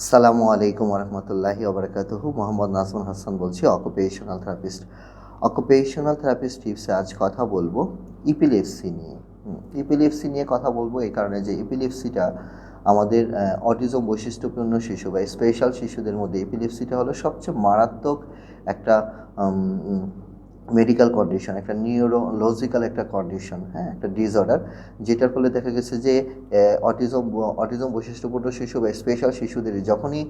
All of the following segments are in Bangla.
আসসালামু আলাইকুম রহমতুল্লাহি ওবরাকাতুহু। মোহাম্মদ নাজমুল হাসান বলছি অকুপেশনাল থেরাপিস্ট অকুপেশনাল থেরাপিস্ট টিপসে আজ কথা বলব ইপিলেপসি নিয়ে। ইপিলেপসি নিয়ে কথা বলব এই কারণে যে ইপিলেপসিটা আমাদের অটিজম বৈশিষ্ট্যপূর্ণ শিশু বা স্পেশাল শিশুদের মধ্যে ইপিলেপসিটা হলো সবচেয়ে মারাত্মক একটা মেডিকেল কন্ডিশন একটা নিউরোলজিক্যাল একটা কন্ডিশন হ্যাঁ একটা ডিসঅর্ডার যেটার ফলে দেখা গেছে যে অটিজম অটিজম বৈশিষ্ট্যপূর্ণ শিশু বা স্পেশাল শিশুদের যখনই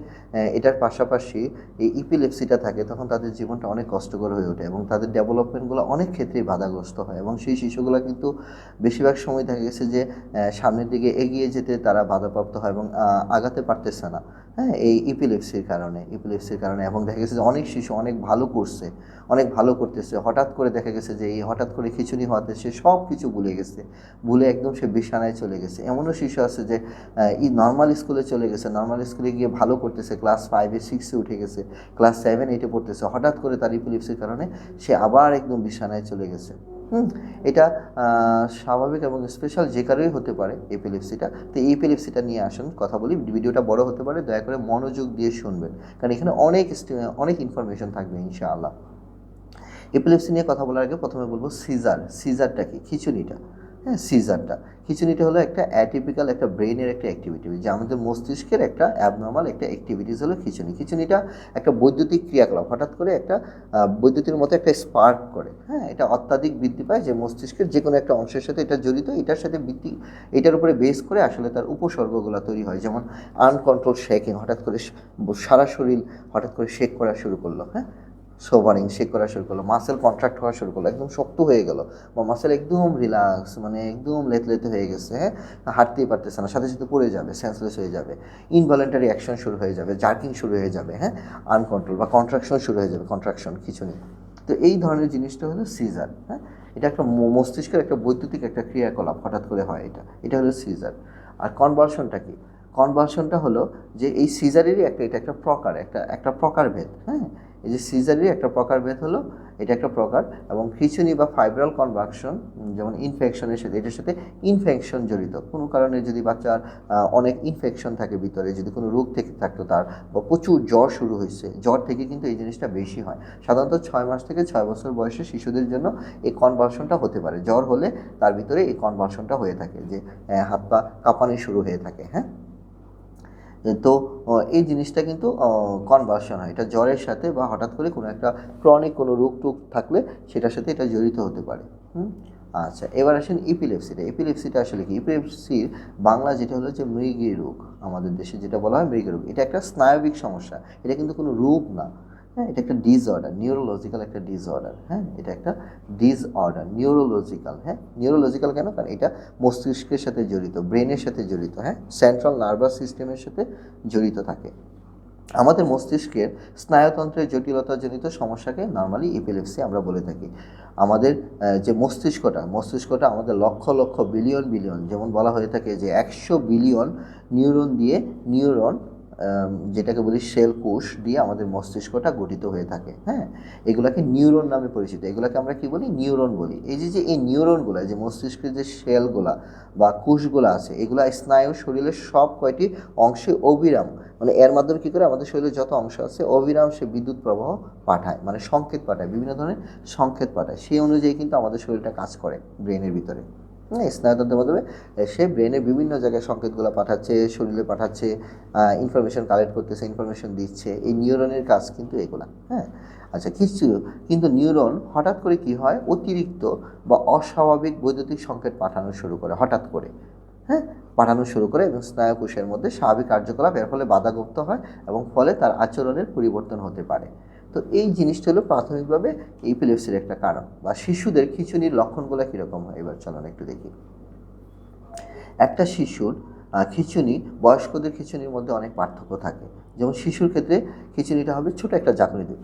এটার পাশাপাশি এই ইপিলেপসিটা থাকে, তখন তাদের জীবনটা অনেক কষ্টকর হয়ে ওঠে এবং তাদের ডেভেলপমেন্টগুলো অনেক ক্ষেত্রেই বাধাগ্রস্ত হয় এবং সেই শিশুগুলো কিন্তু বেশিরভাগ সময় দেখা গেছে যে সামনের দিকে এগিয়ে যেতে তারা বাধাপ্রাপ্ত হয় এবং আগাতে পারতেছে না। হ্যাঁ এই ইপিলেপসির কারণে ইপিলেপসির কারণে। এবং দেখা গেছে যে অনেক শিশু অনেক ভালো করছে, অনেক ভালো করতেছে। হঠাৎ করে দেখা গেছে যে এই হঠাৎ করে খিচুড়ি হওয়াতে সে সব কিছু ভুলে গেছে। ভুলে একদম সে বিছানায় চলে গেছে। এমনও শিশু আছে যে ই নর্মাল স্কুলে চলে গেছে। নর্মাল স্কুলে গিয়ে ভালো করতেছে। ক্লাস ফাইভে সিক্সে উঠে গেছে। ক্লাস সেভেন এইটে পড়তেছে। হঠাৎ করে তার ইপিলিপসির কারণে সে আবার একদম বিছানায় চলে গেছে। হুম, এটা স্বাভাবিক এবং স্পেশাল যে কারোই হতে পারে এপিলেপসিটা তো এই এপিলেপসিটা নিয়ে আসুন, কথা বলি, ভিডিওটা বড় হতে পারে, দয়া করে মনোযোগ দিয়ে শুনবেন। কারণ এখানে অনেক অনেক ইনফরমেশন থাকবে, ইনশাআল্লাহ। এপিলেপসি নিয়ে কথা বলার আগে প্রথমে বলব সিজার সিজারটা কি? খিচুনিটা হ্যাঁ সিজারটা। খিচুনিটা হলো একটা অ্যাটিপিক্যাল একটা ব্রেনের একটা অ্যাক্টিভিটি যে আমাদের মস্তিষ্কের একটা অ্যাবনর্মাল একটা অ্যাক্টিভিটিস হলো খিচুনি খিচুনিটা একটা বৈদ্যুতিক ক্রিয়াকলাপ, হঠাৎ করে একটা বৈদ্যুতির মতো একটা স্পার্ক করে। হ্যাঁ এটা অত্যাধিক বৃদ্ধি পায় যে মস্তিষ্কের যে কোনো একটা অংশের সাথে এটা জড়িত, এটার সাথে বৃদ্ধি, এটার উপরে বেস করে আসলে তার উপসর্গগুলো তৈরি হয়। যেমন আনকন্ট্রোল শেকিং হঠাৎ করে সারা শরীর হঠাৎ করে শেক করা শুরু করল। হ্যাঁ সোভারিং শেক করা শুরু করল মাসেল কন্ট্রাক্ট হওয়া শুরু করল, একদম শক্ত হয়ে গেল, বা মাসেল একদম রিল্যাক্স মানে একদম লেতলেতে হয়ে গেছে হ্যাঁ? হাঁটতেই পারতেছে না, সাথে সাথে পড়ে যাবে সেন্সলেস হয়ে যাবে ইনভলেন্টারি অ্যাকশন শুরু হয়ে যাবে জার্কিং শুরু হয়ে যাবে হ্যাঁ? আনকন্ট্রোল বা কন্ট্রাকশন শুরু হয়ে যাবে কন্ট্রাকশন কিছু নেই। তো এই ধরনের জিনিসটা হলো সিজার হ্যাঁ? এটা একটা মস্তিষ্কের একটা বৈদ্যুতিক একটা ক্রিয়াকলাপ হঠাৎ করে হয় এটা এটা হলো সিজার আর কনভার্সনটা কি? কনভার্সনটা হলো যে এই সিজারেরই একটা, এটা একটা প্রকার, একটা একটা প্রকারভেদ হ্যাঁ? এই যে সিজারেরই একটা প্রকারভেদ হলো, এটা একটা প্রকার, এবং খিচুনি বা ফাইব্রাল কনভার্সন যেমন ইনফেকশনের সাথে, এটার সাথে ইনফেকশন জড়িত। কোনো কারণে যদি বাচ্চার অনেক ইনফেকশন থাকে ভিতরে, যদি কোনো রোগ থেকে থাকতো তার, বা প্রচুর জ্বর শুরু হয়েছে, জ্বর থেকে কিন্তু এই জিনিসটা বেশি হয়। সাধারণত ছয় মাস থেকে ছয় বছর বয়সে শিশুদের জন্য এই কনভার্সনটা হতে পারে। জ্বর হলে তার ভিতরে এই কনভার্সনটা হয়ে থাকে, যে হাত পা কাঁপানি শুরু হয়ে থাকে হ্যাঁ? তো এই জিনিসটা কিন্তু কনভার্সন হয়। এটা জ্বরের সাথে বা হঠাৎ করে কোনো একটা ক্রনিক কোনো রোগ টুক থাকলে সেটার সাথে এটা জড়িত হতে পারে। হুম? আচ্ছা এবার আসেন ইপিলেপসিটা ইপিলেপসিটা আসলে কি? ইপিলেপসির বাংলা যেটা হলো যে মৃগী রোগ। আমাদের দেশে যেটা বলা হয় মৃগী রোগ। এটা একটা স্নায়বিক সমস্যা। এটা কিন্তু কোনো রোগ না। হ্যাঁ এটা একটা ডিসঅর্ডার নিউরোলজিক্যাল একটা ডিসঅর্ডার হ্যাঁ এটা একটা ডিসঅর্ডার নিউরোলজিক্যাল হ্যাঁ নিউরোলজিক্যাল কেন? কারণ এটা মস্তিষ্কের সাথে জড়িত ব্রেনের সাথে জড়িত হ্যাঁ সেন্ট্রাল নার্ভাস সিস্টেমের সাথে জড়িত থাকে। আমাদের মস্তিষ্কের স্নায়ুতন্ত্রের জটিলতাজনিত সমস্যাকে নর্মালি এপিলেপসি আমরা বলে থাকি। আমাদের যে মস্তিষ্কটা মস্তিষ্কটা আমাদের লক্ষ লক্ষ বিলিয়ন বিলিয়ন যেমন বলা হয়ে থাকে যে একশো বিলিয়ন নিউরন দিয়ে নিউরন যেটাকে বলি সেল কোষ দিয়ে আমাদের মস্তিষ্কটা গঠিত হয়ে থাকে হ্যাঁ? এগুলাকে নিউরন নামে পরিচিত। এগুলাকে আমরা কি বলি? নিউরন বলি। এই যে যে এই নিউরনগুলো যে মস্তিষ্কের যে সেলগুলা বা কোষগুলো আছে, এগুলা স্নায়ু শরীরের সব কয়টি অংশে অবিরাম। মানে এর মাধ্যমে কী করে? আমাদের শরীরে যত অংশ আছে, অবিরাম সে বিদ্যুৎ প্রবাহ পাঠায় মানে সংকেত পাঠায়, বিভিন্ন ধরনের সংকেত পাঠায়। সেই অনুযায়ী কিন্তু আমাদের শরীরটা কাজ করে ব্রেনের ভিতরে। স্নায়ুতন্ত্রের মাধ্যমে সে ব্রেনে বিভিন্ন জায়গায় সংকেতগুলো পাঠাচ্ছে, শরীরে পাঠাচ্ছে ইনফরমেশন কালেক্ট করতেছে ইনফরমেশন দিচ্ছে। এই নিউরনের কাজ কিন্তু এগুলা হ্যাঁ? আচ্ছা কিছু, কিন্তু নিউরন হঠাৎ করে কি হয়? অতিরিক্ত বা অস্বাভাবিক বৈদ্যুতিক সংকেত পাঠানো শুরু করে, হঠাৎ করে হ্যাঁ? পাঠানো শুরু করে এবং স্নায়ুকোষের মধ্যে স্বাভাবিক কার্যকলাপ, এর ফলে বাধাগ্রস্ত হয় এবং ফলে তার আচরণের পরিবর্তন হতে পারে। তো এই জিনিসটা হলো প্রাথমিকভাবে ইপিলেপসির একটা কারণ বা শিশুদের খিচুনির লক্ষণগুলো কীরকম হয়? এবার চলুন একটু দেখি। একটা শিশুর খিচুনি বয়স্কদের খিচুনির মধ্যে অনেক পার্থক্য থাকে। যেমন শিশুর ক্ষেত্রে খিচুনিটা হবে ছোট একটা জাকুনি দেবে।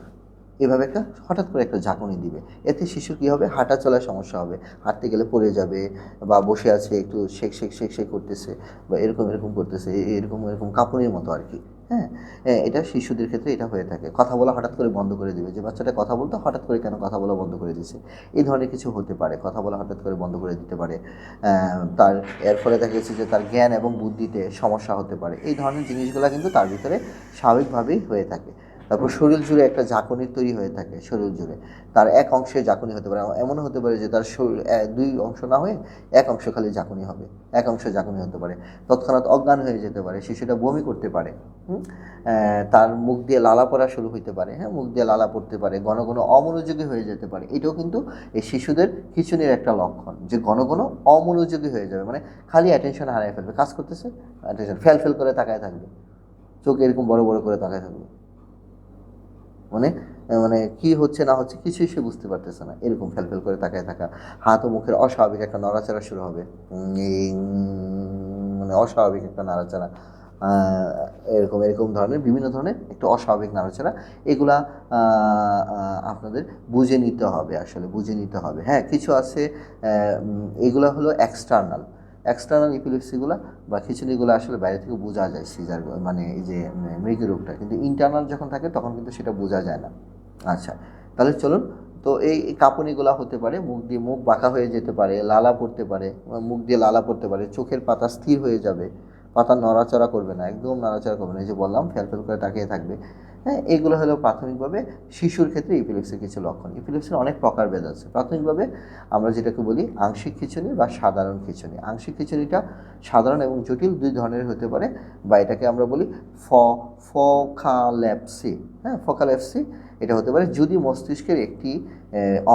এভাবে একটা হঠাৎ করে একটা ঝাঁকুনি দিবে। এতে শিশুর কী হবে? হাঁটা চলার সমস্যা হবে। হাঁটতে গেলে পড়ে যাবে বা বসে আছে, একটু শেক শেক শেক শেক করতেছে বা এরকম এরকম করতেছে এরকম এরকম কাঁপুনির মতো আর কি। হ্যাঁ এটা শিশুদের ক্ষেত্রে এটা হয়ে থাকে। কথা বলা হঠাৎ করে বন্ধ করে দিবে। যে বাচ্চাটা কথা বলতো, হঠাৎ করে কেন কথা বলা বন্ধ করে দিছে? এই ধরনের কিছু হতে পারে। কথা বলা হঠাৎ করে বন্ধ করে দিতে পারে। তার, এর ফলে দেখা গেছে যে তার জ্ঞান এবং বুদ্ধিতে সমস্যা হতে পারে। এই ধরনের জিনিসগুলো কিন্তু তার ভিতরে স্বাভাবিকভাবেই হয়ে থাকে। তারপর শরীর জুড়ে একটা ঝাঁকুনি তৈরি হয়ে থাকে, শরীর জুড়ে। তার এক অংশে ঝাঁকুনি হতে পারে, এমন হতে পারে যে তার দুই অংশ না হয়ে এক অংশ খালি ঝাঁকুনি হবে, এক অংশ ঝাঁকুনি হতে পারে। তৎক্ষণাৎ অজ্ঞান হয়ে যেতে পারে শিশুটা বমি করতে পারে? তার মুখ দিয়ে লালা পড়া শুরু হতে পারে হ্যাঁ মুখ দিয়ে লালা পড়তে পারে, ঘন ঘন অমনোযোগী হয়ে যেতে পারে। এটাও কিন্তু এই শিশুদের খিচুনির একটা লক্ষণ, যে ঘন ঘন অমনোযোগী হয়ে যাবে মানে খালি অ্যাটেনশন হারিয়ে ফেলবে। কাজ করতেছে অ্যাটেনশন ফেল ফেল করে তাকায় থাকবে, চোখ এরকম বড় বড় করে তাকায় থাকবে। মানে মানে কি হচ্ছে না হচ্ছে কিছুই সে বুঝতে পারতেছে না। এরকম ফেল ফেল করে তাকায় থাকা। হাত ও মুখের অস্বাভাবিক একটা নড়াচড়া শুরু হবে। মানে অস্বাভাবিক একটা নাড়াচাড়া। এরকম এরকম ধরনের বিভিন্ন ধরনের একটু অস্বাভাবিক নাড়াচাড়া। এগুলা আপনাদের বুঝে নিতে হবে, আসলে বুঝে নিতে হবে। হ্যাঁ কিছু আছে এগুলা হলো এক্সটার্নাল এক্সটার্নাল ইপিলেপসিগুলো বা খিচুড়িগুলো আসলে বাইরে থেকে বোঝা যায় সিজার মানে এই যে মৃগী রোগটা। কিন্তু ইন্টারনাল যখন থাকে তখন কিন্তু সেটা বোঝা যায় না। আচ্ছা তাহলে চলুন। তো এই এই কাঁপুনিগুলা হতে পারে, মুখ দিয়ে মুখ বাঁকা হয়ে যেতে পারে, লালা পড়তে পারে মুখ দিয়ে লালা পড়তে পারে, চোখের পাতা স্থির হয়ে যাবে, পাতা নড়াচড়া করবে না, একদম নড়াচড়া করবে না। এই যে বললাম ফেল ফেল করে তাকিয়ে থাকবে। হ্যাঁ এগুলো হলো প্রাথমিকভাবে শিশুর ক্ষেত্রে ইপিলেপসির কিছু লক্ষণ। ইপিলেপসির অনেক প্রকারভেদ আছে। প্রাথমিকভাবে আমরা যেটাকে বলি আংশিক খিচুনি বা সাধারণ খিচুনি। আংশিক খিচুনিটা সাধারণ এবং জটিল দুই ধরনের হতে পারে বা এটাকে আমরা বলি ফ, ফোকালেপসি। হ্যাঁ ফোকালেপসি এটা হতে পারে যদি মস্তিষ্কের একটি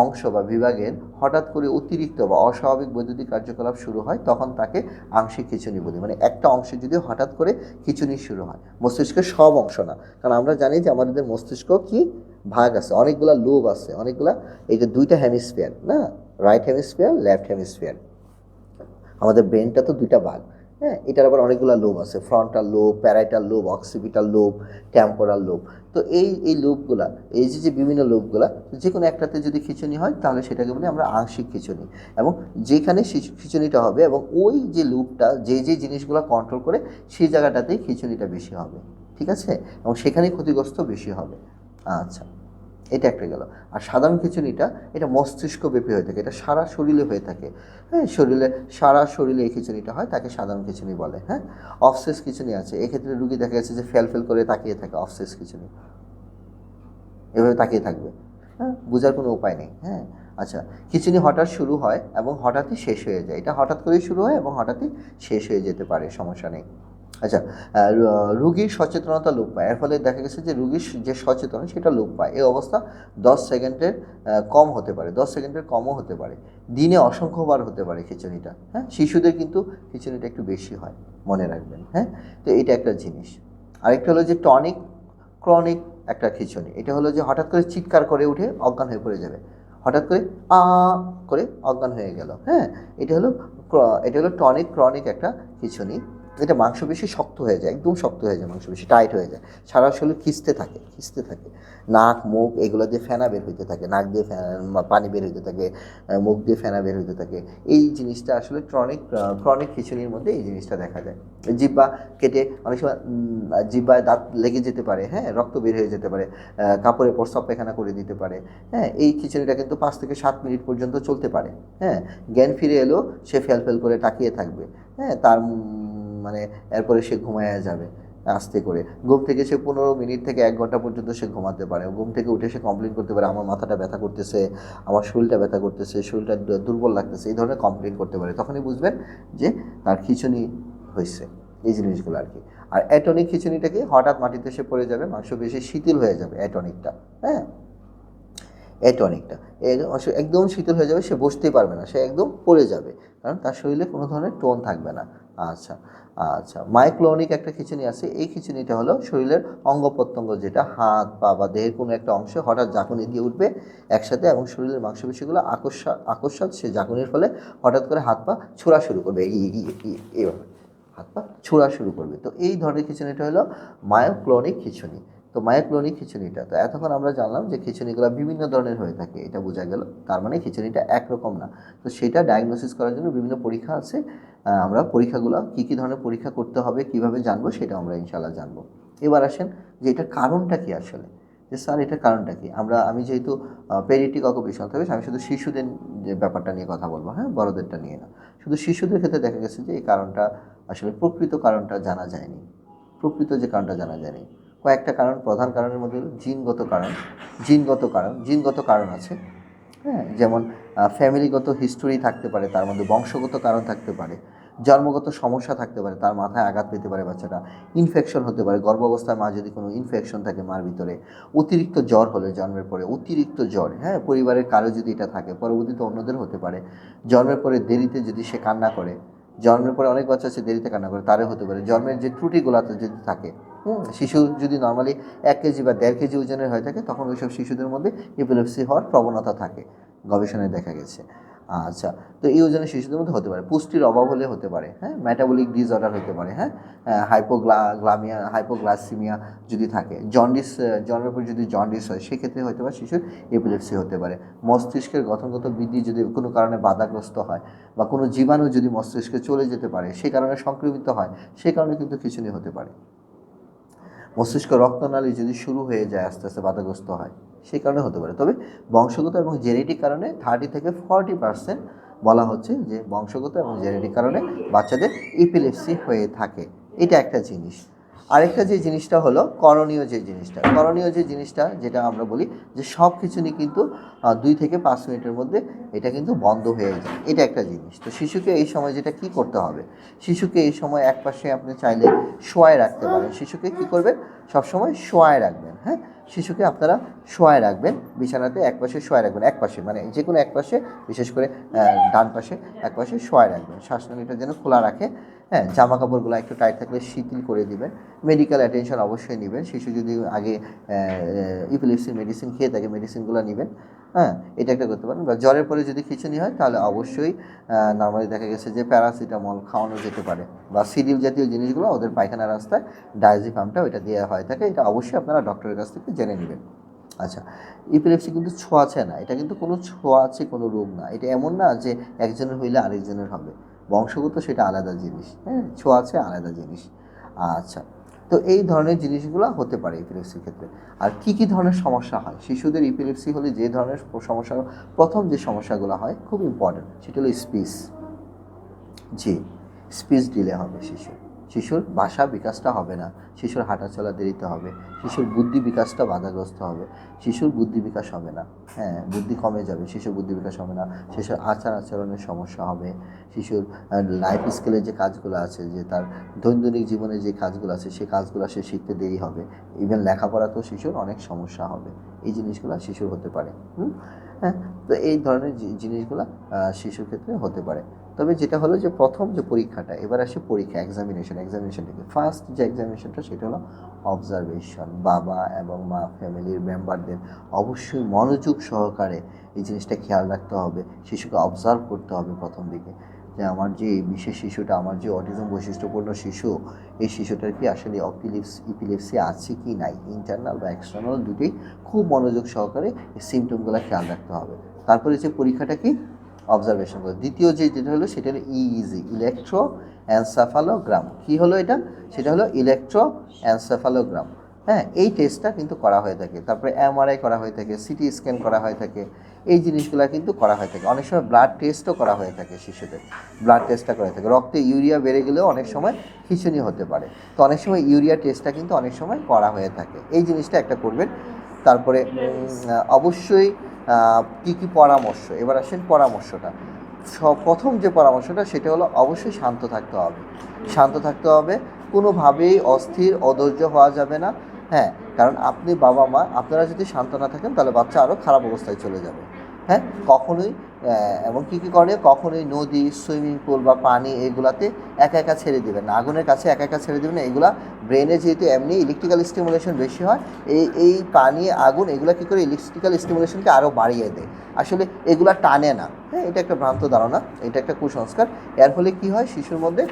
অংশ বা বিভাগের হঠাৎ করে অতিরিক্ত বা অস্বাভাবিক বৈদ্যুতিক কার্যকলাপ শুরু হয়, তখন তাকে আংশিক খিচুনি বলি। মানে একটা অংশে যদি হঠাৎ করে খিচুনি শুরু হয়, মস্তিষ্কের সব অংশ না। কারণ আমরা জানি যে আমাদের মস্তিষ্ক কি ভাগ আছে, অনেকগুলা লোব আছে, অনেকগুলা এই যে দুইটা হেমিস্ফিয়ার না? রাইট হেমিস্ফিয়ার লেফট হেমিস্ফিয়ার আমাদের ব্রেনটা তো দুইটা ভাগ হ্যাঁ? এটার আবার অনেকগুলো লোব আছে frontal lobe parietal lobe occipital lobe temporal lobe তো এই এই লোবগুলা, এই যে যে বিভিন্ন লোবগুলা যে কোনো একটাতে যদি খিচুনি হয়, তাহলে সেটাকে বলি আমরা আংশিক খিচুনি। এবং যেখানে খিচুনিটা হবে, এবং ওই যে লোভটা যে যে জিনিসগুলো কন্ট্রোল করে, সেই জায়গাটাতেই খিচুনিটা বেশি হবে। ঠিক আছে? এবং সেখানেই ক্ষতিগ্রস্ত বেশি হবে। আচ্ছা এটা একটা গেল। আর সাধারণ খিচুনিটা এটা মস্তিষ্ক ব্যাপী হয়ে থাকে, এটা সারা শরীরে হয়ে থাকে। হ্যাঁ শরীরে, সারা শরীরে এই খিচুনিটা হয়, তাকে সাধারণ খিচুনি বলে হ্যাঁ? অফসেস খিচুনি আছে, এক্ষেত্রে রুগী দেখা যাচ্ছে যে ফেল ফেল করে তাকিয়ে থাকে অফসেস খিচুনি এভাবে তাকিয়ে থাকবে হ্যাঁ? বোঝার কোনো উপায় নেই হ্যাঁ? আচ্ছা খিচুনি হঠাৎ শুরু হয় এবং হঠাৎই শেষ হয়ে যায়। এটা হঠাৎ করেই শুরু হয় এবং হঠাৎই শেষ হয়ে যেতে পারে, সমস্যা নেই। আচ্ছা রুগীর সচেতনতা লোপ পায়। এর ফলে দেখা গেছে যে রুগীর যে সচেতন সেটা লোপ পায়। এই অবস্থা দশ সেকেন্ডের কম হতে পারে। দশ সেকেন্ডের কমও হতে পারে। দিনে অসংখ্যবার হতে পারে খিচুনিটা হ্যাঁ? শিশুদের কিন্তু খিচুনিটা একটু বেশি হয়, মনে রাখবেন হ্যাঁ? তো এটা একটা জিনিস। আরেকটা হলো যে টনিক, ক্রনিক একটা খিচুনি এটা হলো যে হঠাৎ করে চিৎকার করে উঠে অজ্ঞান হয়ে পড়ে যাবে। হঠাৎ করে আ, করে অজ্ঞান হয়ে গেল হ্যাঁ? এটা হলো এটা হলো টনিক, ক্রনিক একটা খিচুনি এটা মাংসপেশি শক্ত হয়ে যায়, একদম শক্ত হয়ে যায় মাংসপেশি টাইট হয়ে যায়। সারা শরীর খিস্তে থাকে খিস্তে থাকে। নাক, মুখ এগুলো দিয়ে ফেনা বের হইতে থাকে, নাক দিয়ে পানি বের হইতে থাকে মুখ দিয়ে ফেনা বের হইতে থাকে। এই জিনিসটা আসলে ক্রনিক ক্রনিক খিচুড়ির মধ্যে এই জিনিসটা দেখা যায়। জিব্বা কেটে অনেক সময় জিব্বায় দাঁত লেগে যেতে পারে হ্যাঁ রক্ত বের হয়ে যেতে পারে কাপড়ে প্রস্রাব পায়খানা করে দিতে পারে হ্যাঁ এই খিচুড়িটা কিন্তু পাঁচ থেকে সাত মিনিট পর্যন্ত চলতে পারে হ্যাঁ। জ্ঞান ফিরে এলেও সে ফেল ফেল করে তাকিয়ে থাকবে হ্যাঁ তার মানে এরপরে সে ঘুমায় যাবে আস্তে করে। ঘুম থেকে সে পনেরো মিনিট থেকে এক ঘণ্টা পর্যন্ত সে ঘুমাতে পারে। ঘুম থেকে উঠে সে কমপ্লেন করতে পারে, আমার মাথাটা ব্যথা করতেছে, আমার শরীরটা ব্যথা করতেছে, শরীরটা দুর্বল লাগতেছে। এই ধরনের কমপ্লেন করতে পারে। তখনই বুঝবেন যে তার খিচুনি হয়েছে, এই জিনিসগুলো আর কি আর অ্যাটনিক খিচুনিটাকে হঠাৎ মাটিতে সে পড়ে যাবে, মাংস বেশি শিথিল হয়ে যাবে অ্যাটনিকটা হ্যাঁ? অ্যাটনিকটা একদম শীতল হয়ে যাবে, সে বসতেই পারবে না, সে একদম পড়ে যাবে। কারণ তার শরীরে কোনো ধরনের টোন থাকবে না। আচ্ছা আচ্ছা মাইক্লোনিক একটা খিচুনি আছে, এই খিচুনিটা হলো শরীরের অঙ্গ প্রত্যঙ্গ যেটা হাত, পা বা দেহের কোনো একটা অংশে হঠাৎ ঝাঁকুনি দিয়ে উঠবে একসাথে এবং শরীরের মাংসপেশিগুলো আকর্ষা আকস্মাত সে ঝাঁকুনির ফলে হঠাৎ করে হাত পা ছোড়া শুরু করবে। এই এই- এই- এই- এইভাবে হাত পা ছোড়া শুরু করবে। তো এই ধরনের খিচুনিটা হলো মায়োক্লোনিক খিচুনি। তো মায়োক্লোনিক খিচুনিটা তো এতক্ষণ আমরা জানলাম যে খিচুনিগুলো বিভিন্ন ধরনের হয়ে থাকে, এটা বোঝা গেল। তার মানে খিচুনিটা একরকম না। তো সেটা ডায়াগনোসিস করার জন্য বিভিন্ন পরীক্ষা আছে। আমরা পরীক্ষাগুলো কী কী ধরনের পরীক্ষা করতে হবে, কীভাবে জানব সেটা আমরা ইনশাল্লাহ জানব। এবার আসেন যে এটার কারণটা কি আসলে? যে স্যার, এটার কারণটা কি? আমরা, আমি যেহেতু পেরিটিক অকুপেশন থেকে আমি শুধু শিশুদের যে ব্যাপারটা নিয়ে কথা বলব হ্যাঁ বড়দেরটা নিয়ে না। শুধু শিশুদের ক্ষেত্রে দেখা গেছে যে এই কারণটা আসলে প্রকৃত কারণটা জানা যায়নি। প্রকৃত যে কারণটা জানা যায়নি। কয়েকটা কারণ, প্রধান কারণের মধ্যে জিনগত কারণ জিনগত কারণ জিনগত কারণ আছে। হ্যাঁ যেমন ফ্যামিলিগত হিস্টোরি থাকতে পারে, তার মধ্যে বংশগত কারণ থাকতে পারে, জন্মগত সমস্যা থাকতে পারে, তার মাথায় আঘাত পেতে পারে বাচ্চাটা ইনফেকশন হতে পারে গর্ভাবস্থায় মা যদি কোনো ইনফেকশন থাকে মার ভিতরে, অতিরিক্ত জ্বর হলে জন্মের পরে, অতিরিক্ত জ্বর হ্যাঁ পরিবারের কারও যদি এটা থাকে, পরবর্তীতে অন্যদের হতে পারে, জন্মের পরে দেরিতে যদি সে কান্না করে জন্মের পরে অনেক বাচ্চা আছে, দেরিতে কান্না করে, তারও হতে পারে। জন্মের যে ত্রুটিগুলোতে যদি থাকে শিশু যদি নর্মালি এক কেজি বা দেড় কেজি ওজনের হয়ে থাকে, তখন ওইসব শিশুদের মধ্যে ইপিলেপসি হওয়ার প্রবণতা থাকে, গবেষণায় দেখা গেছে। আচ্ছা তো এই ওজনের শিশুদের মধ্যে হতে পারে, পুষ্টির অভাব হলে হতে পারে হ্যাঁ? মেটাবলিক ডিসঅর্ডার হতে পারে হ্যাঁ? হাইপোগ্লা গ্লামিয়া হাইপোগ্লাসিমিয়া যদি থাকে জন্ডিস জন্মের পর যদি জন্ডিস হয়, সেক্ষেত্রে হয়তো বা শিশুর এপিলেপসি হতে পারে। মস্তিষ্কের গঠনগত বৃদ্ধি যদি কোনো কারণে বাধাগ্রস্ত হয় বা কোনো জীবাণু যদি মস্তিষ্কে চলে যেতে পারে, সে কারণে সংক্রমিত হয়, সে কারণে কিন্তু খিচুনি হতে পারে। মস্তিষ্ক রক্তনালী যদি শুরু হয়ে যায়, আস্তে আস্তে বাধাগ্রস্ত হয়। সেই কারণে হতে পারে। তবে বংশগত এবং জেনেটিক কারণে থার্টি থেকে ফর্টি পার্সেন্ট বলা হচ্ছে যে বংশগত এবং জেনেটিক কারণে বাচ্চাদের ইপিলেপসি হয়ে থাকে। এটা একটা জিনিস। আরেকটা যে জিনিসটা হলো করণীয় যে জিনিসটা, করণীয় যে জিনিসটা যেটা আমরা বলি যে সব কিছু নিয়ে কিন্তু দুই থেকে পাঁচ মিনিটের মধ্যে এটা কিন্তু বন্ধ হয়ে যায়। এটা একটা জিনিস। তো শিশুকে এই সময় যেটা কি করতে হবে? শিশুকে এই সময় এক পাশে আপনি চাইলে শোয়ায় রাখতে পারেন। শিশুকে কি করবেন? সবসময় শোয়ায় রাখবেন হ্যাঁ? শিশুকে আপনারা শোয়ায় রাখবেন। বিছানাতে এক পাশে শোয়ায় রাখবেন। এক পাশে মানে যে কোনো এক পাশে, বিশেষ করে ডান পাশে এক পাশে শোয়ায় রাখবেন। শ্বাসনালীটা যেন খোলা রাখে। হ্যাঁ জামা কাপড়গুলো একটু টাইট থাকলে শিথিল করে দিবেন। মেডিকেল অ্যাটেনশন অবশ্যই নেবেন। শিশু যদি আগে ইপিলিপসি মেডিসিন খেয়ে থাকে মেডিসিনগুলো নেবেন। হ্যাঁ এটা একটা করতে পারেন। বা জ্বরের পরে যদি খিচুনি হয়, তাহলে অবশ্যই নর্মালি দেখা গেছে যে প্যারাসিটামল খাওয়ানো যেতে পারে। বা সিডিল জাতীয় জিনিসগুলো ওদের পায়খানা রাস্তায় ডায়াজিফামটা ওইটা দেওয়া হয় থাকে। এটা অবশ্যই আপনারা ডক্টরের কাছ থেকে জেনে নেবেন। আচ্ছা ইপিলেপসি কিন্তু ছোঁয়াছে না। এটা কিন্তু কোনো ছোঁয়াচে কোনো রোগ না। এটা এমন না যে একজনের হইলে আরেকজনের হবে। বংশগত সেটা আলাদা জিনিস হ্যাঁ? ছোঁয়া আছে, আলাদা জিনিস। আচ্ছা তো এই ধরনের জিনিসগুলো হতে পারে ইপিলেপসির ক্ষেত্রে। আর কি কি ধরনের সমস্যা হয়? শিশুদের ইপিলেপসি হলে যে ধরনের সমস্যা, প্রথম যে সমস্যাগুলো হয়, খুব ইম্পর্টেন্ট সেটা হলো স্পিচ জি স্পিচ ডিলে হবে শিশু শিশুর ভাষা বিকাশটা হবে না। শিশুর হাঁটাচলা দেরিতে হবে। শিশুর বুদ্ধি বিকাশটা বাধাগ্রস্ত হবে। শিশুর বুদ্ধি বিকাশ হবে না। হ্যাঁ বুদ্ধি কমে যাবে। শিশুর বুদ্ধি বিকাশ হবে না। শিশুর আচার আচরণের সমস্যা হবে। শিশুর লাইফ স্কেলের যে কাজগুলো আছে, যে তার দৈনন্দিন জীবনে যে কাজগুলো আছে সেই কাজগুলো সে শিখতে দেরি হবে। ইভেন লেখাপড়াতেও শিশুর অনেক সমস্যা হবে। এই জিনিসগুলো শিশুর হতে পারে। হুম? হ্যাঁ তো এই ধরনের জিনিসগুলো শিশুর ক্ষেত্রে হতে পারে। তবে যেটা হলো যে, প্রথম যে পরীক্ষাটা, এবার আসে পরীক্ষা এক্সামিনেশন এক্সামিনেশন থেকে। ফার্স্ট যে এক্সামিনেশনটা সেটা হলো অবজারভেশন বাবা এবং মা ফ্যামিলির মেম্বারদের অবশ্যই মনোযোগ সহকারে এই জিনিসটা খেয়াল রাখতে হবে। শিশুকে অবজার্ভ করতে হবে প্রথম দিকে। আমার যে বিশেষ শিশুটা, আমার যে অটিজম বৈশিষ্ট্যপূর্ণ শিশু, এই শিশুটার কি আসলে অপিলিপস ইপিলিপসি আছে কি নাই? ইন্টারনাল বা এক্সটার্নাল দুটি খুব মনোযোগ সহকারে সিমটমগুলো খেয়াল রাখতে হবে। তারপরে যে পরীক্ষাটা কি? অবজারভেশন করে। দ্বিতীয় যে যেটা হলো সেটা হলো ইইজি ইলেকট্রো অ্যানসাফালোগ্রাম কী হলো এটা? সেটা হলো ইলেকট্রো অ্যানসাফালোগ্রাম হ্যাঁ এই টেস্টটা কিন্তু করা হয়ে থাকে। তারপরে এমআরআই করা হয়ে থাকে সিটি স্ক্যান করা হয়ে থাকে, এই জিনিসগুলো কিন্তু করা হয়ে থাকে। অনেক সময় ব্লাড টেস্টও করা হয়ে থাকে শিশুদের। ব্লাড টেস্টটা করা থাকে। রক্তে ইউরিয়া বেড়ে গেলেও অনেক সময় খিচুনি হতে পারে। তো অনেক সময় ইউরিয়া টেস্টটা কিন্তু অনেক সময় করা হয়ে থাকে। এই জিনিসটা একটা করবেন। তারপরে অবশ্যই কি কি পরামর্শ? এবার আসেন পরামর্শটা। প্রথম যে পরামর্শটা, সেটা হলো অবশ্যই শান্ত থাকতে হবে। শান্ত থাকতে হবে। কোনোভাবেই অস্থির, অধৈর্য হওয়া যাবে না। হ্যাঁ কারণ আপনি বাবা মা, আপনারা যদি শান্ত না থাকেন, তাহলে বাচ্চা আরও খারাপ অবস্থায় চলে যাবে। হ্যাঁ কখনোই এমন কী কী করে? কখনোই নদী, সুইমিং পুল বা পানি এগুলাতে একা একা ছেড়ে দেবেন না। আগুনের কাছে একা একা ছেড়ে দেবেন এগুলা ব্রেনে যেহেতু এমনি ইলেকট্রিক্যাল স্টিমুলেশন বেশি হয়, এই এই পানি, আগুন, এগুলা কী করে ইলেকট্রিক্যাল স্টিমুলেশনকে আরও বাড়িয়ে দেয়? আসলে এগুলা টানে না। হ্যাঁ এটা একটা ভ্রান্ত ধারণা, এটা একটা কুসংস্কার। এর ফলে কী হয়? শিশুর মধ্যে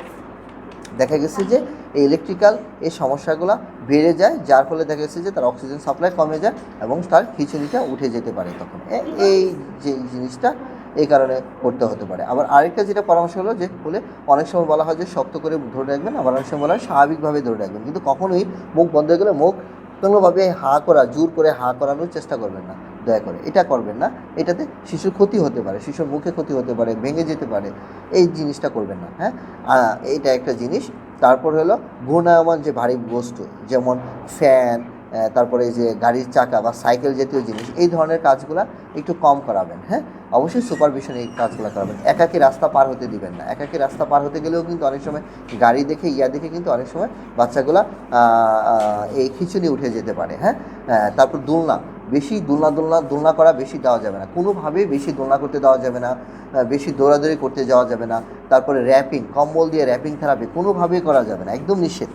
দেখা গেছে যে এই ইলেকট্রিক্যাল এই সমস্যাগুলো বেড়ে যায়, যার ফলে দেখা গেছে যে তার অক্সিজেন সাপ্লাই কমে যায় এবং তার খিচুড়িটা উঠে যেতে পারে তখন। এই যে জিনিসটা এই কারণে করতে হতে পারে। আবার আরেকটা যেটা পরামর্শ হলো যে বলে অনেক সময় বলা হয় যে শক্ত করে ধরে রাখবেন, আবার অনেক সময় বলা হয় স্বাভাবিকভাবে ধরে রাখবেন। কিন্তু কখনোই মুখ বন্ধ হয়ে গেলে মুখ কোনোভাবে হা করা, জোর করে হা করানোর চেষ্টা করবেন না। দয়া করে, এটা করবেন না। এটাতে শিশুর ক্ষতি হতে পারে, শিশুর মুখে ক্ষতি হতে পারে, ভেঙে যেতে পারে, এই জিনিসটা করবেন না হ্যাঁ? এইটা একটা জিনিস। তারপর হলো ঘূর্ণায়মান যে ভারী বস্তু, যেমন ফ্যান তারপরে যে গাড়ির চাকা বা সাইকেল জাতীয় জিনিস, এই ধরনের কাজগুলা একটু কম করাবেন হ্যাঁ? অবশ্যই সুপারভিশন এই কাজগুলো করাবেন। একাকি রাস্তা পার হতে দিবেন না। একাকি রাস্তা পার হতে গেলেও কিন্তু অনেক সময় গাড়ি দেখে, ইয়া দেখে কিন্তু অনেক সময় বাচ্চাগুলা এই খিচুনি উঠে যেতে পারে হ্যাঁ? তারপর দোলনা। বেশি দোলনা দোলনা দোলনা করা বেশি দেওয়া যাবে না। কোনোভাবেই বেশি দোলনা করতে দেওয়া যাবে না বেশি দৌড়াদৌড়ি করতে যাওয়া যাবে না। তারপরে র্যাপিং, কম্বল দিয়ে র্যাপিং থেরাপি কোনোভাবেই করা যাবে না। একদম নিষেধ।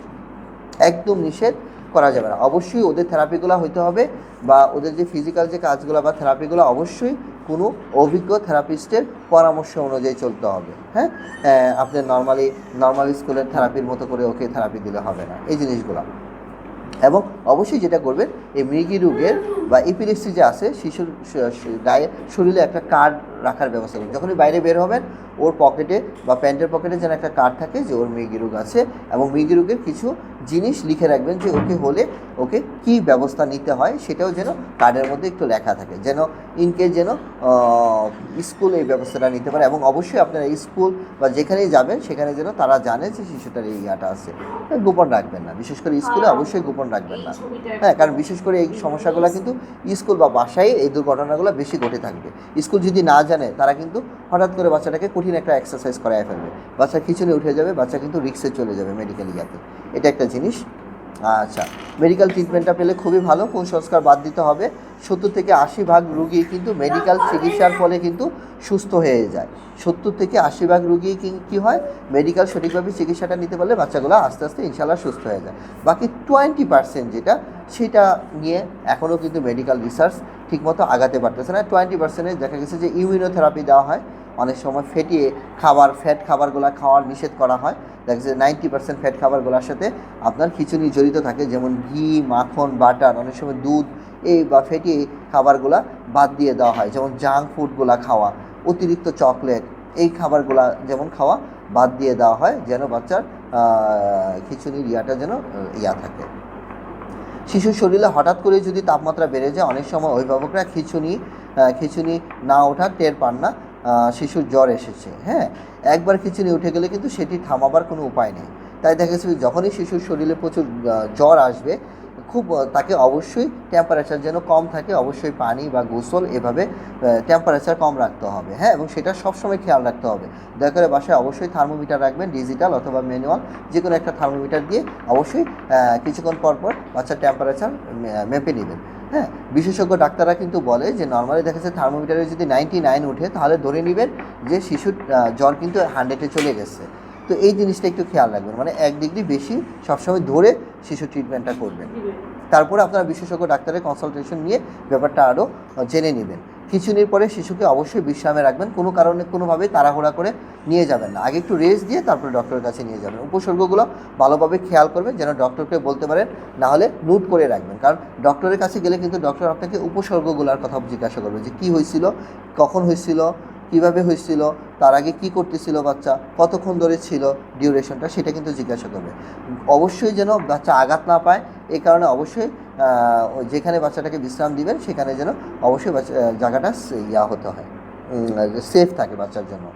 একদম নিষেধ করা যাবে না। অবশ্যই ওদের থেরাপিগুলো হইতে হবে বা ওদের যে ফিজিক্যাল যে কাজগুলো বা থেরাপিগুলো অবশ্যই কোনো অভিজ্ঞ থেরাপিস্টের পরামর্শ অনুযায়ী চলতে হবে। হ্যাঁ? আপনি নর্মালি নর্মাল স্কুলের থেরাপির মতো করে ওকে থেরাপি দিলে হবে না। এই জিনিসগুলো। এবং অবশ্যই যেটা করবেন, এই মৃগি রোগের বা ইপিলেক্সি যে আছে, শিশুর গায়ে, শরীরে একটা কার্ড রাখার ব্যবস্থা করুন। যখনই বাইরে বের হবেন, ওর পকেটে বা প্যান্টের পকেটে যেন একটা কার্ড থাকে যে ওর মৃগি রোগ আছে এবং মৃগী রোগের কিছু জিনিস লিখে রাখবেন যে ওকে হলে ওকে কি ব্যবস্থা নিতে হয় সেটাও যেন কার্ডের মধ্যে একটু লেখা থাকে যেন ইনকেস যেন স্কুল এই ব্যবস্থাটা নিতে পারে এবং অবশ্যই আপনারা স্কুল বা যেখানেই যাবেন সেখানে যেন তারা জানে যে শিশুটার এই ইয়াটা আছে। গোপন রাখবেন না বিশেষ করে স্কুলে অবশ্যই গোপন রাখবেন না। হ্যাঁ কারণ বিশেষ করে এই সমস্যাগুলো কিন্তু স্কুল বা বাসায় এই দুর্ঘটনাগুলো বেশি ঘটে থাকবে। স্কুল যদি না জানে তারা কিন্তু হঠাৎ করে বাচ্চাটাকে কঠিন একটা এক্সারসাইজ করায় ফেলবে। বাচ্চা খিচুড়ি উঠে যাবে বাচ্চা কিন্তু রিক্সে চলে যাবে মেডিকেল ইয়াতে। এটা একটা জিনিস। আচ্ছা মেডিকেল ট্রিটমেন্টটা পেলে খুবই ভালো কুসংস্কার বাদ দিতে হবে। সত্তর থেকে আশি ভাগ রুগী কিন্তু মেডিকেল চিকিৎসার ফলে কিন্তু সুস্থ হয়ে যায়। সত্তর থেকে আশি ভাগ রুগী কি- হয়? মেডিকেল সঠিকভাবে চিকিৎসাটা নিতে পারলে বাচ্চাগুলো আস্তে আস্তে ইনশাল্লাহ সুস্থ হয়ে যায়। বাকি টোয়েন্টি পার্সেন্ট যেটা, সেটা নিয়ে এখনও কিন্তু মেডিকেল রিসার্চ ঠিকমতো আগাতে পারতেছে না। টোয়েন্টি পার্সেন্টে দেখা গেছে যে ইমিউনোথেরাপি দেওয়া হয়। অনেক সময় ফেটিয়ে খাবার ফ্যাট খাবারগুলো খাওয়ার নিষেধ করা হয়। দেখা যাচ্ছে নাইনটি পার্সেন্ট ফ্যাট খাবারগুলোর সাথে আপনার খিচুড়ি জড়িত থাকে, যেমন ঘি, মাখন বাটার অনেক সময় দুধ, এই বা ফ্যাটি খাবারগুলা বাদ দিয়ে দেওয়া হয়, যেমন জাঙ্ক ফুডগুলা খাওয়া, অতিরিক্ত চকলেট এই খাবারগুলা যেমন খাওয়া বাদ দিয়ে দেওয়া হয়, যেন বাচ্চার খিচুড়ির ইয়াটা যেন ইয়া থাকে। শিশুর শরীরে হঠাৎ করে যদি তাপমাত্রা বেড়ে যায়, অনেক সময় অভিভাবকরা খিচুনি খিচুনি না ওঠা টের পান না। শিশুর জ্বর এসেছে হ্যাঁ? একবার খিচুনি উঠে গেলে কিন্তু সেটি থামাবার কোনো উপায় নেই। তাই দেখা গেছে যখনই শিশুর শরীরে প্রচুর জ্বর আসবে, খুব তাকে অবশ্যই টেম্পারেচার যেন কম থাকে, অবশ্যই পানি বা গোসল এভাবে টেম্পারেচার কম রাখতে হবে হ্যাঁ? এবং সেটা সবসময় খেয়াল রাখতে হবে। দয়া করে বাসায় অবশ্যই থার্মোমিটার রাখবেন ডিজিটাল অথবা ম্যানুয়াল যে কোনো একটা থার্মোমিটার দিয়ে অবশ্যই কিছুক্ষণ পর পর বাচ্চার টেম্পারেচার মেপে নেবেন। হ্যাঁ বিশেষজ্ঞ ডাক্তাররা কিন্তু বলে যে নর্মালি দেখা যাচ্ছে থার্মোমিটারে যদি নাইনটি নাইন ওঠে, তাহলে ধরে নেবেন যে শিশুর জ্বর কিন্তু হান্ড্রেডে চলে গেছে। তো এই জিনিসটা একটু খেয়াল রাখবেন মানে এক ডিগ্রি বেশি সবসময় ধরে শিশু ট্রিটমেন্টটা করবেন। তারপরে আপনারা বিশেষজ্ঞ ডাক্তারের কনসালটেশন নিয়ে ব্যাপারটা আরও জেনে নেবেন। খিচুনির পরে শিশুকে অবশ্যই বিশ্রামে রাখবেন, কোনো কারণে কোনোভাবে তাড়াহুড়া করে নিয়ে যাবেন না। আগে একটু রেস্ট দিয়ে তারপরে ডক্টরের কাছে নিয়ে যাবেন। উপসর্গগুলো ভালোভাবে খেয়াল করবেন, যেন ডক্টরকে বলতে পারেন না হলে নোট করে রাখবেন। কারণ ডক্টরের কাছে গেলে কিন্তু ডক্টর আপনাকে উপসর্গগুলোর কথা জিজ্ঞাসা করবে যে, কী হয়েছিল? কখন হয়েছিল? কীভাবে হয়েছিল, তার আগে কি করতেছিল বাচ্চা, কতক্ষণ ধরে ছিল ডিউরেশনটা সেটা কিন্তু জিজ্ঞাসা করবে। অবশ্যই যেন বাচ্চা আঘাত না পায় এই কারণে অবশ্যই যেখানে বাচ্চাটাকে বিশ্রাম দিবেন সেখানে যেন অবশ্যই জায়গাটা ইয়া হতে হয় সেফ থাকে বাচ্চার জন্য।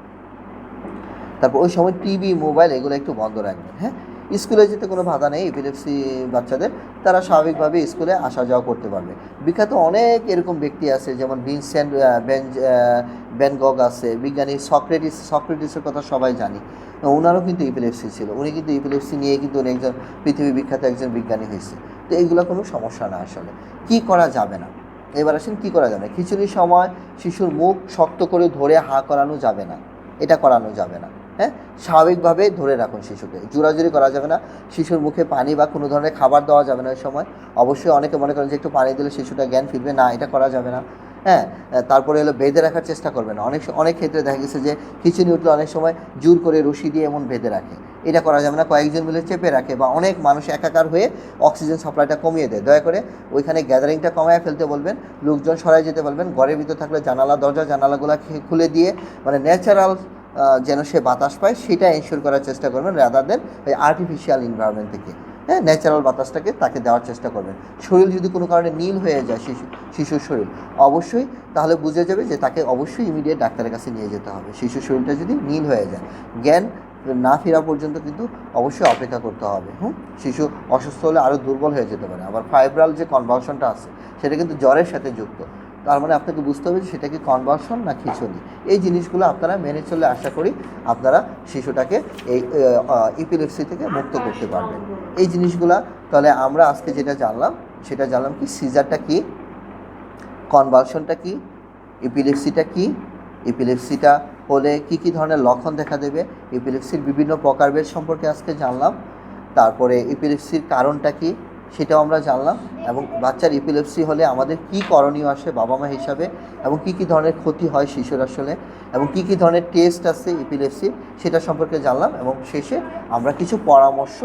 তারপর ওই সময় টিভি মোবাইল এগুলো একটু বন্ধ রাখবেন হ্যাঁ? স্কুলে যেতে কোনো বাধা নেই এপিলেপসি বাচ্চাদের। তারা স্বাভাবিকভাবে স্কুলে আসা যাওয়া করতে পারবে। বিখ্যাত অনেক এরকম ব্যক্তি আছে, যেমন ভিনসেন্ট বেন ব্যানগগ আছে। বিজ্ঞানী সক্রেটিস, সক্রেটিসের কথা সবাই জানি। ওনারও কিন্তু ইপিলেপসি ছিল। উনি কিন্তু ইপিলেপসি নিয়ে কিন্তু উনি একজন পৃথিবী বিখ্যাত একজন বিজ্ঞানী হয়েছে। তো এইগুলো কোনো সমস্যা না আসলে। কি করা যাবে না? এবার আসেন, কী করা যাবে না? খিচুড়ির সময় শিশুর মুখ শক্ত করে ধরে হা করানো যাবে না। এটা করানো যাবে না। হ্যাঁ স্বাভাবিকভাবে ধরে রাখুন শিশুকে। জোরাজুরি করা যাবে না। শিশুর মুখে পানি বা কোনো ধরনের খাবার দেওয়া যাবে না ওই সময়। অবশ্যই অনেকে মনে করেন যে একটু পানি দিলে শিশুটা জ্ঞান ফিরবে, না, এটা করা যাবে না। হ্যাঁ তারপরে হলো বেঁধে রাখার চেষ্টা করবেন। অনেক অনেক ক্ষেত্রে দেখা গেছে যে খিচুনি উঠলে অনেক সময় জোর করে রশি দিয়ে এমন বেঁধে রাখে। এটা করা যাবে না। কয়েকজন মিলে চেপে রাখে বা অনেক মানুষ একাকার হয়ে অক্সিজেন সাপ্লাইটা কমিয়ে দেয়। দয়া করে ওইখানে গ্যাদারিংটা কমায় ফেলতে বলবেন, লোকজন সরাই যেতে বলবেন, ঘরের ভিতর থাকলে জানালা, দরজা, জানালাগুলো খুলে দিয়ে মানে ন্যাচারাল যেন সে বাতাস পায় সেটা এনশোর করার চেষ্টা করবেন রাদার দেন ওই আর্টিফিশিয়াল এনভায়রনমেন্ট থেকে। হ্যাঁ ন্যাচারাল বাতাসটাকে তাকে দেওয়ার চেষ্টা করবেন। শরীর যদি কোনো কারণে নীল হয়ে যায় শিশু, শিশুর শরীর, অবশ্যই তাহলে বুঝে যাবে যে তাকে অবশ্যই ইমিডিয়েট ডাক্তারের কাছে নিয়ে যেতে হবে। শিশুর শরীরটা যদি নীল হয়ে যায়, জ্ঞান না ফেরা পর্যন্ত কিন্তু অবশ্যই অপেক্ষা করতে হবে। হুম? শিশু অসুস্থ হলে আরও দুর্বল হয়ে যেতে পারে। আবার ফাইব্রাল যে কনভালশনটা আছে, সেটা কিন্তু জ্বরের সাথে যুক্ত। তার মানে আপনাকে বুঝতে হবে যে সেটা কি কনভার্সন না খিচুনি এই জিনিসগুলো আপনারা মেনে চললে আশা করি আপনারা শিশুটাকে এই ইপিলেপসি থেকে মুক্ত করতে পারবেন। এই জিনিসগুলা তাহলে আমরা আজকে যেটা জানলাম, সেটা জানলাম কি সিজারটা কি কনভালশনটা কি ইপিলেপসিটা কি ইপিলেপসিটা হলে কি কি ধরনের লক্ষণ দেখা দেবে ইপিলেপসির বিভিন্ন প্রকারভেদ সম্পর্কে আজকে জানলাম। তারপরে ইপিলেপসির কারণটা কি সেটাও আমরা জানলাম। এবং বাচ্চার ইপিলেপসি হলে আমাদের কি করণীয় আসে বাবা মা হিসাবে? এবং কি কি ধরনের ক্ষতি হয় শিশুর আসলে? এবং কি কি ধরনের টেস্ট আছে ইপিলেপসি সেটা সম্পর্কে জানলাম এবং শেষে আমরা কিছু পরামর্শ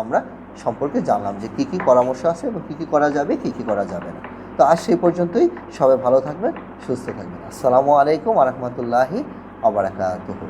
আমরা সম্পর্কে জানলাম যে কি কি পরামর্শ আছে এবং কী কী করা যাবে, কি কি করা যাবে না। তো আজ সেই পর্যন্তই। সবাই ভালো থাকবেন, সুস্থ থাকবেন। আসসালামু আলাইকুম আরহামতুল্লাহি আবরাকাতুহু